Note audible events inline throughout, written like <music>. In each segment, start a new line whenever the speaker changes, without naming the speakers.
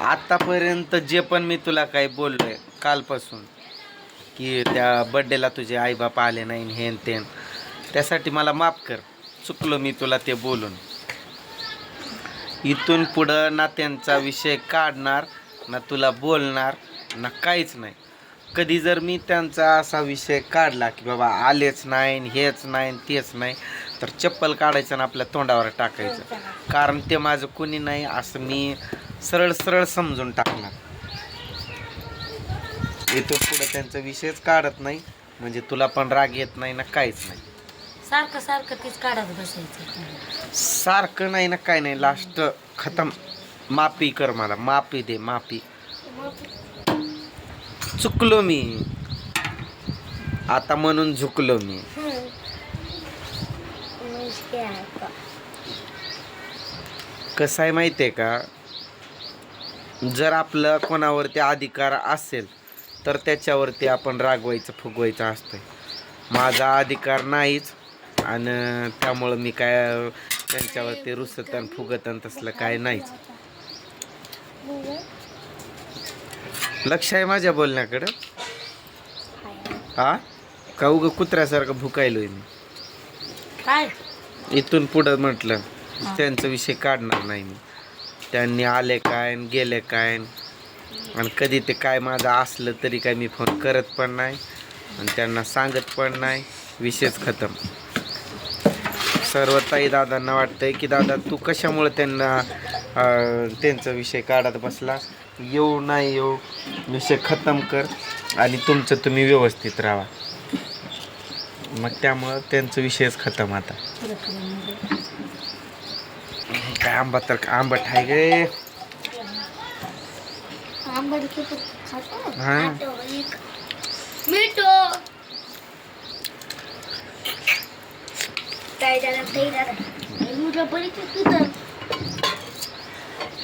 आतापर्यंत जे पण मी तुला काही बोललोय कालपासून की त्या बड्डेला तुझे आईबाप आले नाही हेन तेन त्यासाठी मला माफ कर. चुकलो मी तुला ते बोलून. इथून पुढं ना त्यांचा विषय काढणार ना तुला बोलणार ना काहीच नाही. कधी जर मी त्यांचा असा विषय काढला की बाबा आलेच नाही हेच नाही तेच नाही तर चप्पल काढायचं आणि आपल्या तोंडावर टाकायचं. कारण ते माझं कोणी नाही असं मी सरळ सरळ समजून टाकणार. इथून पुढे त्यांचा विषयच काढत नाही. म्हणजे तुला पण राग येत नाही ना काहीच नाही.
सारखं सारखं तीच काढत बसायचं
सारखं नाही ना काय नाही. लास्ट खतम. माफी कर मला. माफी दे माफी. चुकलो मी. आता म्हणून झुकलो मी. कसं आहे माहिती आहे का? जर आपलं कोणावरती अधिकार असेल तर त्याच्यावरती आपण रागवायचं फुगवायचं असतंय. माझा अधिकार नाहीच आणि त्यामुळं मी काय त्यांच्यावरती रुसत आणि फुगत आणि तसलं काय नाहीच. लक्ष आहे माझ्या बोलण्याकडं? हा का उगं कुत्र्यासारखं भुकायलोय मी?
काय?
इथून पुढं म्हटलं त्यांचा विषय काढणार नाही मी. त्यांनी आले काय गेले काय आणि कधी ते काय माझं असलं तरी काय मी फोन करत पण नाही आणि त्यांना सांगत पण नाही. विषयच खतम. सर्व ताई दादांना वाटतंय की दादा तू कशामुळे त्यांना त्यांचा विषय काढत बसला? येऊ नाही येऊ. विषय खतम कर आणि तुमचं तुम्ही व्यवस्थित राहा. मग त्यामुळं त्यांचं विषयच खतम आता. काय आंबा तर आंबट आहे गे. हा?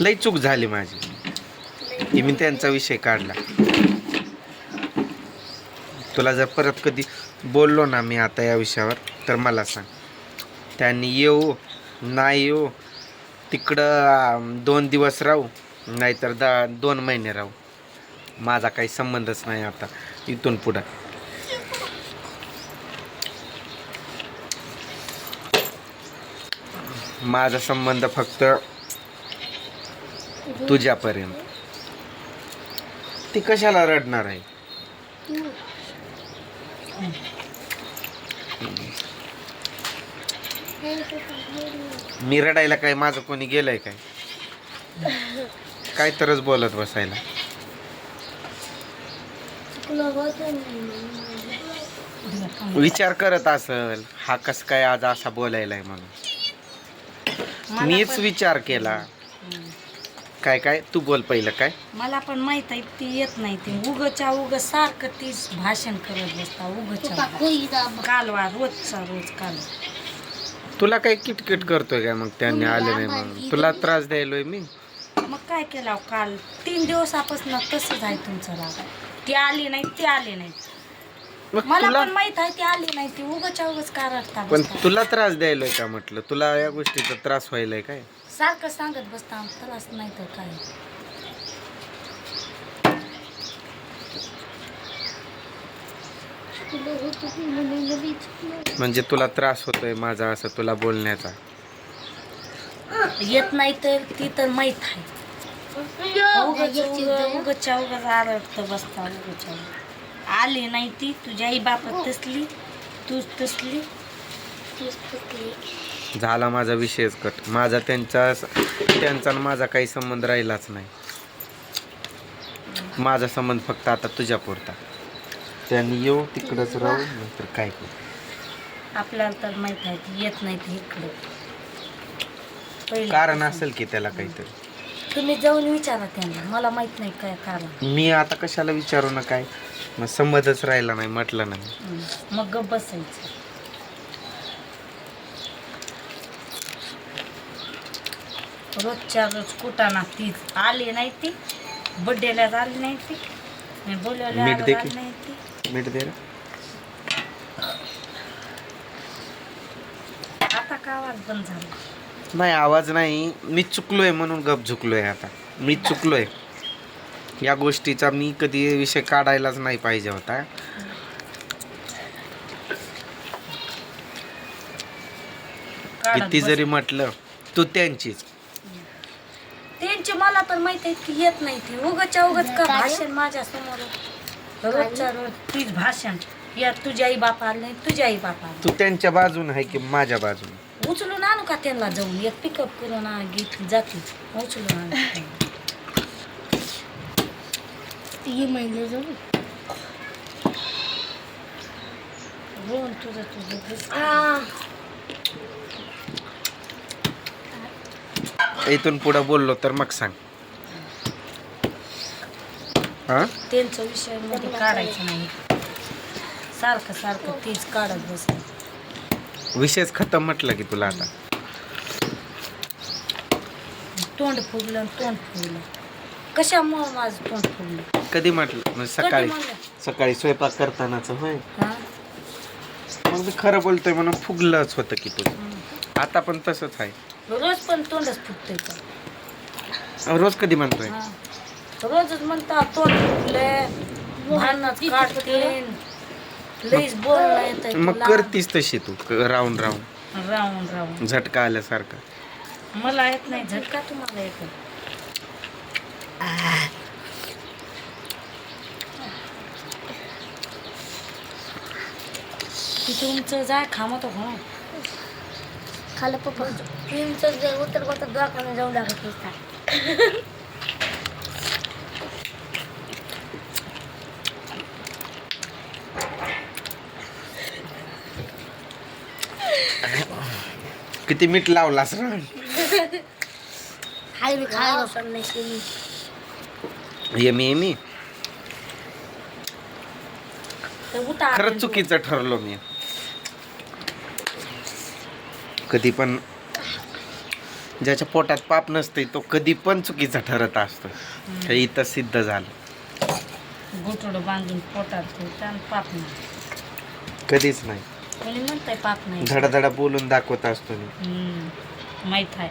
लई चूक झाली माझी. की मी त्यांचा विषय काढला. तुला जर परत कधी बोललो ना मी आता या विषयावर तर मला सांग. त्यांनी येऊ नाही येऊ तिकडं दोन दिवस राहू नाहीतर दा दोन महिने राहू. माझा काही संबंधच नाही आता इथून पुढं. माझा संबंध फक्त तुझ्यापर्यंत. ती कशाला रडणार आहे? मी रडायला काय माझं कोणी गेलंय काय? काय तरच बोलत बसायला. विचार करत असल हा कस काय आज असा बोलायलाय म्हणून. मीच विचार केला. काय काय? तू बोल पहिलं काय?
मला पण माहीत आहे ती येत नाही ती. उगच्या उग सारखं तीच भाषण करत बसता उगच्या कालवा रोजचा रोज काल
तुला काय किटकिट करतोय काय मग त्यांनी आले नाही म्हणून? तुला त्रास द्यायलोय मी.
मग काय केलं काल? तीन दिवसापासून तसंच आहे तुमचं राग ती आली नाही ती आली नाही.
मग
मला
तुला
पण माहीत आहे ती आली नाही ती उगच्या उगच का रडता
पण
बसता
तुला त्रास द्यायलोय का म्हटलं? तुला या गोष्टीचा त्रास व्हायलाय काय?
सारखं सांगत बसता त्रास नाही तर काय?
म्हणजे तुला त्रास होतोय माझा असं तुला बोलण्याचा.
येत नाही तर ती तर माहीत आहे. उगाच उग- उगाच्या उगाच आरडत बसता उगाच्या उगाच. आली नाही ती तुझ्या आई बापत तसली तूच तसली.
झाला माझा विषयच कट. माझा त्यांचा त्यांचा आणि माझा काही संबंध राहिलाच नाही. माझा संबंध फक्त आता तुझ्या पुरता. त्यांनी येऊ तिकडंच राहू नंतर काय करू?
आपल्याला तर माहीत आहे ती येत नाही ती इकडे. पहिलं
कारण. असेल की त्याला काहीतरी.
तुम्ही जाऊन विचारा त्यांना. मला माहीत नाही काय कारण.
मी आता कशाला विचारू ना काय? मग संबंधच राहिला नाही म्हटलं नाही.
मग बसायचं. रोजच्या रोज कुटाणा तीच आली नाही ती. बड्डेला आली नाही ती. आणि बोलवल्या
मीठ दे
आली
की.
नाही ती.
मीठ दे.
आता का आवाज बंद झाला?
नाही आवाज नाही. मी चुकलोय म्हणून गप झुकलोय आता. मी चुकलोय. या गोष्टीचा मी कधी विषय काढायलाच नाही पाहिजे होता.
काढत
किती
बस.
जरी म्हटलं तू त्यांचीच.
त्यांचे मला तर माहीत आहे की येत नाही ती. उगच्या उगच का भाषण माझ्यासमोर रोजच्या रोज तीच भाषण या तुझ्या आई बापा आले नाही तुझ्या आई बापा आले.
तू त्यांच्या बाजून आहे की माझ्या बाजून?
उचलून आणू का त्यांना जाऊन? एक पिकअप करून आ- घेतली जाते उचलून आणू.
ये म्हणजे जाऊ.
रोहन तुझं तुझं.
इथून पुढे बोललो तर मग सांग. हा?
त्यांचं विषयमध्ये काढायचं नाही. सारखं सारखं तीच काढत बस
विषयच खतम म्हटलं की तुला आता?
तोंड फुगलं आणि तोंड फुगलं. कशामुळं माझं तोंड फुगलं?
कधी म्हटलं? म्हणजे सकाळी.
म्हणलं?
सकाळी स्वयंपाक करतानाच होय?
हा?
मग मी खरं बोलतोय म्हणून फुगलंच होतं की तुझं. आता पण तसंच आहे.
रोज पण तोंडच फुगतंय का?
रोज कधी म्हणतोय?
हा. रोजच म्हणता तोंड लईच बोलणं येत
मग करतीस तशी तू क- राहून राहून
राहून राहून
झटका आल्यासारखा.
मला येत नाही झटका तुम्हाला येतो. ती तुमचं जाय खामत हो.
खालं पप्पा. तुमचं जे उत्तर उत्तर दवाखान्यात जाऊ लागत नसतात
किती मीठ
हाय मी खायला नाही शिवी.
येमी येमी खरंच चुकीचं ठरलो मी. कधी पण ज्याच्या पोटात पाप नसते तो कधी पण चुकीचा ठरत असतो. हे इथं सिद्ध झालं.
गोटोड बांधून पोटात पाप नाही.
कधीच नाही.
कोणी म्हणताय पाप नाही.
धडाधडा बोलून दाखवत असतो मी.
हम्म, माहीत आहे.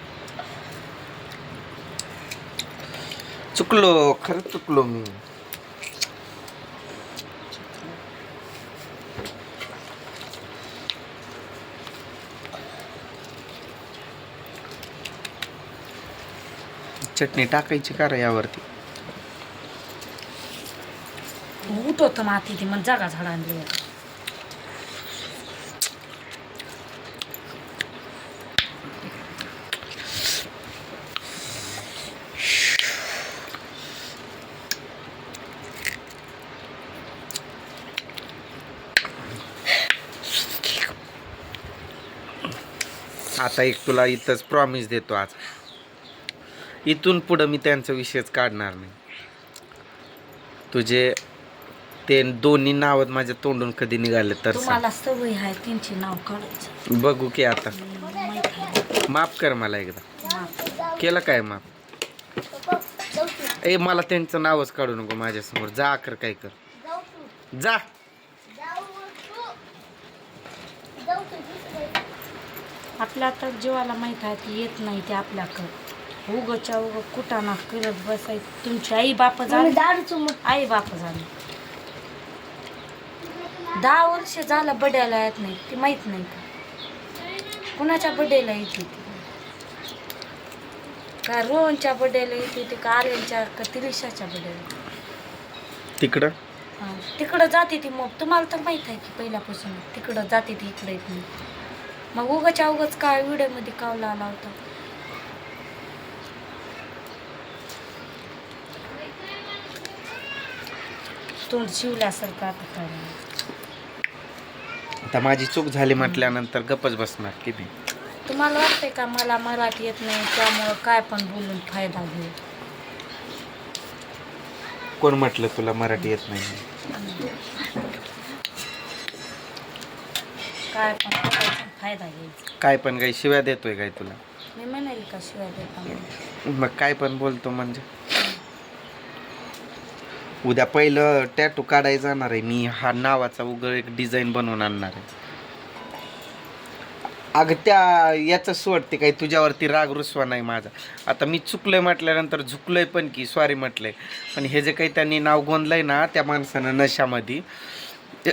चुकलो खरंच चुकलो मी. चटणी टाकायची का रे यावरती?
उठवतं माती ती मग जागा झाड
आता एक तुला इथंच प्रॉमिस देतो आज. इथून पुढं मी त्यांचा विषयच काढणार नाही. तुझे ते दोन्ही नावं माझ्या तोंडून कधी निघाले तर सांग.
तुम्हाला सवय आहे त्यांची नाव काढायचं.
बघू की आता. माफ कर मला एकदा.
माफ.
केलं काय माफ? ए मला त्यांचं नावच काढू नको माझ्यासमोर. जा कर काय कर.
जाऊ तू.
जा
जाऊ तू जाऊ तू दुसरं.
आपल्या तर जीवाला माहीत आहे की येत नाही ते आपल्याकडं. उगच्या उग कुटाणा करत बसायचं. तुमची आई बाप झाली.
दारूचं मग
आई बाप झाली. दहा वर्ष झालं बड्याला येत नाही ती माहीत नाही का? कुणाच्या बड्डेला येते ती? का रोहनच्या बड्डेला येते ती का आर्यनच्या का तिरिशाच्या बड्डेला
तिकडं?
हा, तिकडं जाते ती मग तुम्हाला तर माहीत आहे की पहिल्यापासून तिकडं जाते ती इकडे येत नाही. मग उगाच्या उगाच काय व्हिडिओमध्ये कावला आला होता. तोंड शिवल्यासारखं आता काय.
आता माझी चूक झाली म्हटल्यानंतर गपच बसणार की मी
तुम्हाला वाटतंय का मला मराठी येत नाही त्यामुळं काय पण बोलून फायदा घेऊ
कोण म्हटलं तुला मराठी येत नाही?
काय पण. फायदा घ्यायचा.
काय पण काही शिव्या देतोय काय तुला?
मी म्हणाल का शिवाय देता म्हणून.
मग काय पण बोलतो म्हणजे. उद्या पहिलं टॅटू काढायला जाणार आहे मी. हा नावाचा उघड एक डिझाईन बनवून आणणार आहे. अगं त्या याचं सोडते काही तुझ्यावरती राग रुसवा नाही माझा. आता मी चुकलोय म्हटल्यानंतर झुकलोय पण की सॉरी म्हटलंय. पण हे जे काही त्यांनी नाव गोंदलंय ना त्या माणसानं नशामध्ये ते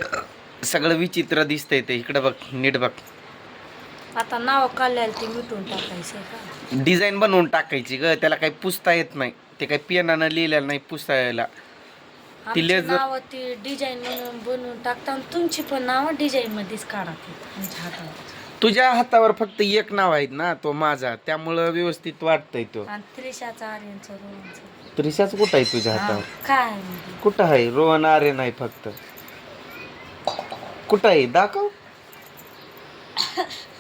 सगळं विचित्र दिसतंय ते. इकडं बघ नीट बघ.
आता नाव काढल्याला ते मिटून टाकायचं का?
डिझाईन बनवून टाकायची ग. त्याला काही पुसता येत नाही. ते काही पेनानं लिहिलेलं नाही पुसता यायला. तिले
आमची नावं ती डिझाईन म्हणून बनवून टाकता आणि तुमची पण नावं डिझाईन मध्येच काढा ती हातावर.
तुझ्या हातावर फक्त एक नाव आहेत ना तो माझा. त्यामुळं व्यवस्थित वाटतंय तो.
आणि त्रिशाचा आर्यनचं रोहनचं.
त्रिशाच कुठं आहे तुझ्या हातावर?
काय म्हणजे?
कुठं आहे? रोहन आर्यन आहे फक्त. कुठं आहे? दाखव. <laughs>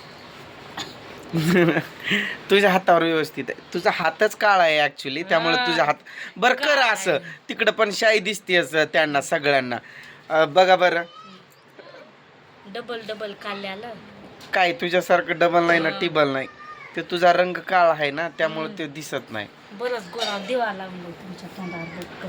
<laughs> तुझ्या हातावर व्यवस्थित आहे. तुझा हातच काळा आहे ऍक्च्युली त्यामुळे तुझ्या हात बर कर असं. तिकडं पण शाई दिसते त्यांना सगळ्यांना. अं, बघा बरं.
डबल डबल काढल्याला
काय तुझ्यासारखं डबल नाही ना टिबल नाही. ते तुझा रंग काळा आहे ना त्यामुळे ते दिसत नाही.
बरंच गोरा दिवा लागलो तुमच्या तोंडावर.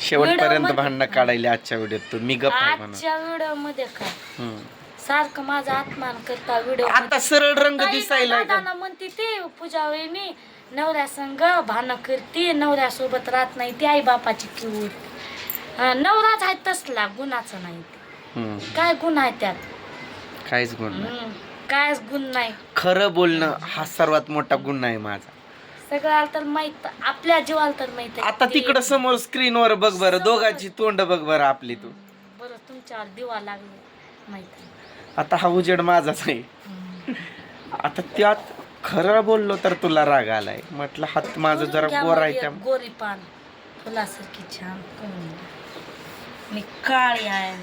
शेवटपर्यंत भांडणं काढायला आजच्या व्हिडिओत तू मी गप आहे म्हणून.
आजच्या व्हिडिओमध्ये काय
हम्म.
सारखं माझा अपमान करता व्हिडिओ
आता सरळ रंग दिसायला का?
दादाना म्हणते ते पूजा वहिनी नवऱ्या संग भानं करते नवऱ्यासोबत राहत नाही ती आई बापाची किवड नवराच आहे तसला गुणाचं नाही. काय गुण आहे त्यात
काहीच गुण नाही
कायच गुण नाही
खरं बोलणं हा सर्वात मोठा गुण आहे माझा
सगळ्याला तर माहीत आपल्या जीवाला तर माहीत आहे.
आता तिकडं समोर स्क्रीनवर बघ बरं दोघांची तोंड बघ बरं आपली तू
बरं तुमच्यावर दिवा लागले.
आता हा उजेड माझाच आहे. आता त्यात खरं बोललो तर तुला राग आलाय. म्हटलं हात माझं जरा गोर आहे त्या
गोरी पान. फुलासारखी छान. मी काळी आहे.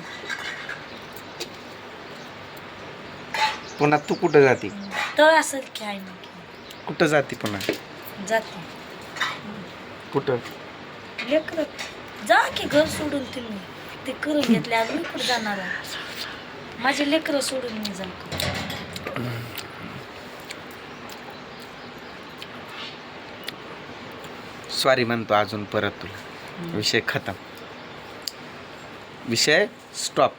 पुन्हा तू कुठं जाते?
तळासारखी आहे मी.
कुठं जाते पुन्हा?
जाते.
कुठं?
लेकर जा की घर सोडून तुम्ही. ते करून घेतले मी कुठं जाणार आहे? माझे लेकरं सोडून मी जातो
सॉरी म्हणतो अजून परत तुला. विषय खतम. विषय स्टॉप